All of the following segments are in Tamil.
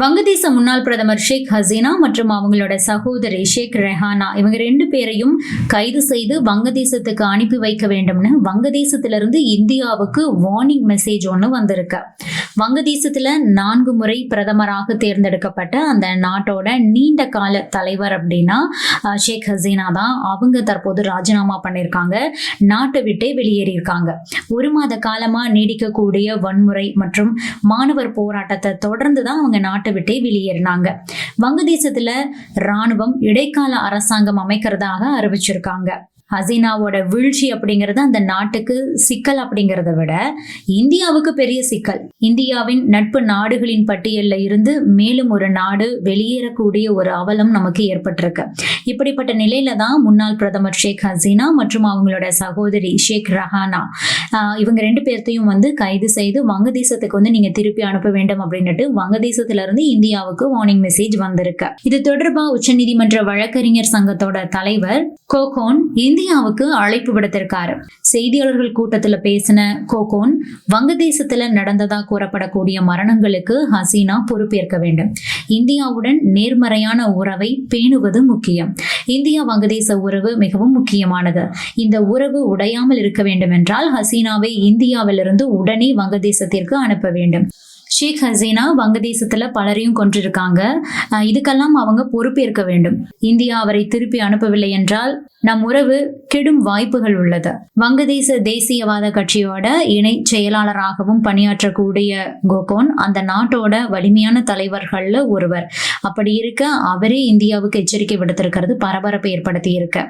வங்கதேச முன்னாள் பிரதமர் ஷேக் ஹசீனா மற்றும் அவங்களோட சகோதரி ஷேக் ரெஹானா இவங்க ரெண்டு பேரையும் கைது செய்து வங்கதேசத்துக்கு அனுப்பி வைக்க வேண்டும்னு வங்கதேசத்திலிருந்து இந்தியாவுக்கு வார்னிங் மெசேஜ் ஒன்று வந்திருக்கு. வங்கதேசத்துல நான்கு முறை பிரதமராக தேர்ந்தெடுக்கப்பட்ட அந்த நாட்டோட நீண்ட கால தலைவர் அப்படின்னா ஷேக் ஹசீனா தான். அவங்க தற்போது ராஜினாமா பண்ணியிருக்காங்க நாட்டை விட்டே வெளியேறியிருக்காங்க. ஒரு மாத காலமா நீடிக்கக்கூடிய வன்முறை மற்றும் மாணவர் போராட்டத்தை தொடர்ந்து தான் அவங்க நாட்டை விட்டே வெளியேறினாங்க. வங்கதேசத்துல ராணுவம் இடைக்கால அரசாங்கம் அமைக்கிறதாக அறிவிச்சிருக்காங்க. ஹசீனாவோட வீழ்ச்சி அப்படிங்கிறது அந்த நாட்டுக்கு சிக்கல் அப்படிங்கிறத விட இந்தியாவுக்கு பெரிய சிக்கல். இந்தியாவின் நட்பு நாடுகளின் பட்டியலில் இருந்து மேலும் ஒரு நாடு வெளியேறக்கூடிய ஒரு அவலம் நமக்கு ஏற்பட்டிருக்கு. இப்படிப்பட்ட நிலையில தான் முன்னாள் பிரதமர் ஷேக் ஹசீனா மற்றும் அவங்களோட சகோதரி ஷேக் ரஹானா. ஆஹ் இவங்க ரெண்டு பேர்த்தையும் வந்து கைது செய்து வங்கதேசத்துக்கு வந்து நீங்க திருப்பி அனுப்ப வேண்டும் அப்படின்னுட்டு வங்கதேசத்துல இருந்து இந்தியாவுக்கு வார்னிங் மெசேஜ் வந்திருக்கு. இது தொடர்பா உச்சநீதிமன்ற வழக்கறிஞர் சங்கத்தோட தலைவர் கோகோன் இந்தியாவுக்கு அழைப்பு விடுத்திருக்காரு. செய்தியாளர்கள் கூட்டத்துல பேசின கோகோன் வங்கதேசத்துல நடந்ததா கூறப்படக்கூடிய மரணங்களுக்கு ஹசீனா பொறுப்பேற்க வேண்டும். இந்தியாவுடன் நேர்மறையான உறவை பேணுவது முக்கியம். இந்தியா வங்கதேச உறவு மிகவும் முக்கியமானது. இந்த உறவு உடையாமல் இருக்க வேண்டும் என்றால் ஹசீனாவை இந்தியாவிலிருந்து உடனே வங்கதேசத்திற்கு அனுப்ப வேண்டும். ஷேக் ஹசீனா வங்கதேசத்துல பலரையும் கொன்றிருக்காங்க. அஹ் இதுக்கெல்லாம் அவங்க பொறுப்பேற்க வேண்டும். இந்தியா அவரை திருப்பி அனுப்பவில்லை என்றால் நம் உறவு கெடும் வாய்ப்புகள் உள்ளது. வங்கதேச தேசியவாத கட்சியோட இணை செயலாளராகவும் பணியாற்றக்கூடிய கோகோன் அந்த நாட்டோட வலிமையான தலைவர்கள்ல ஒருவர். அப்படி இருக்க அவரே இந்தியாவுக்கு எச்சரிக்கை விடுத்திருக்கிறது பரபரப்பை ஏற்படுத்தி இருக்கு.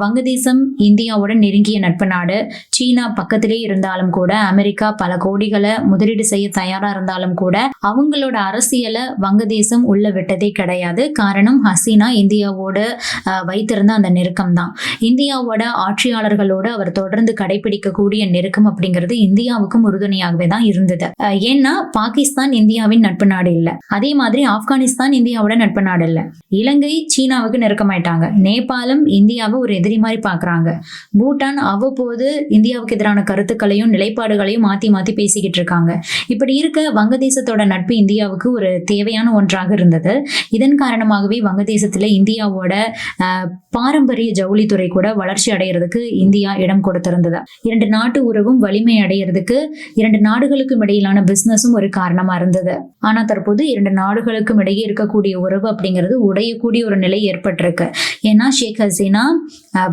வங்கதேசம் இந்தியாவோட நெருங்கிய நட்பு நாடு. சீனா பக்கத்திலே இருந்தாலும் கூட அமெரிக்கா பல கோடிகளை முதலீடு செய்ய தயாரா இருந்தாலும் கூட அவங்களோட அரசியலை வங்கதேசம் உள்ள விட்டதே கிடையாது. காரணம் ஹசீனா இந்தியாவோட வைத்திருந்த அந்த நெருக்கம் தான் இந்தியாவோட ஆட்சியாளர்களோடு அவர் தொடர்ந்து கடைபிடிக்கக்கூடிய நெருக்கம் அப்படிங்கிறது இந்தியாவுக்கும் உறுதுணையாகவே தான் இருந்தது. ஏன்னா பாகிஸ்தான் இந்தியாவின் நட்பு நாடு இல்லை. அதே மாதிரி ஆப்கானிஸ்தான் இந்தியாவோட நட்பு நாடு இல்லை. இலங்கை சீனாவுக்கு நெருக்கமாயிட்டாங்க. நேபாளம் இந்தியாவை ஒரு எதிரி மாதிரி பாக்குறாங்க. பூட்டான் அவ்வப்போது இந்தியாவுக்கு எதிரான கருத்துக்களையும் நிலைப்பாடுகளையும் மாத்தி மாத்தி பேசிக்கிட்டு இருக்காங்க. இப்படி இருக்க வங்கதேசத்தோட நட்பு இந்தியாவுக்கு ஒரு தேவையான ஒன்றாக இருந்தது. இதன் காரணமாகவே வங்கதேசத்துல இந்தியாவோட பாரம்பரிய ஜவுளித்துறை கூட வளர்ச்சி அடைகிறதுக்கு இந்தியா இடம் கொடுத்திருந்தது. இரண்டு நாட்டு உறவும் வலிமை அடைகிறதுக்கு இரண்டு நாடுகளுக்கும் இடையிலான பிசினஸும் ஒரு காரணமா இருந்தது. ஆனா தற்போது இரண்டு நாடுகளுக்கும் இடையே இருக்கக்கூடிய உறவு அப்படிங்கிறது உடையக்கூடிய ஒரு நிலை ஏற்பட்டிருக்கு. ஏன்னா ஷேக் ஹசீனா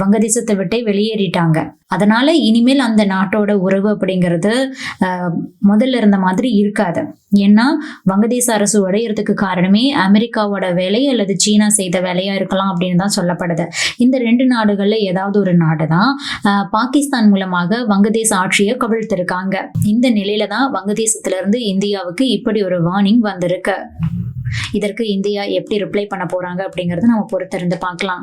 வங்கதேசத்தை விட்டே வெளியேறிட்டாங்க. அதனால இனிமேல் அந்த நாட்டோட உறவு அப்படிங்கிறது ஆஹ், முதல்ல இருந்த மாதிரி இருக்காது. ஏன்னா வங்கதேச அரசு உடையிறதுக்கு காரணமே அமெரிக்காவோட வேலை அல்லது சீனா செய்த வேலையா இருக்கலாம் அப்படின்னு தான் சொல்லப்படுது. இந்த ரெண்டு நாடுகள்ல ஏதாவது ஒரு நாடு தான் பாகிஸ்தான் மூலமாக வங்கதேச ஆட்சியை கவிழ்த்திருக்காங்க. இந்த நிலையில தான் வங்கதேசத்துல இருந்து இந்தியாவுக்கு இப்படி ஒரு வார்னிங் வந்திருக்கு. இதற்கு இந்தியா எப்படி ரிப்ளை பண்ண போறாங்க அப்படிங்கறத நம்ம பொறுத்திருந்து பார்க்கலாம்.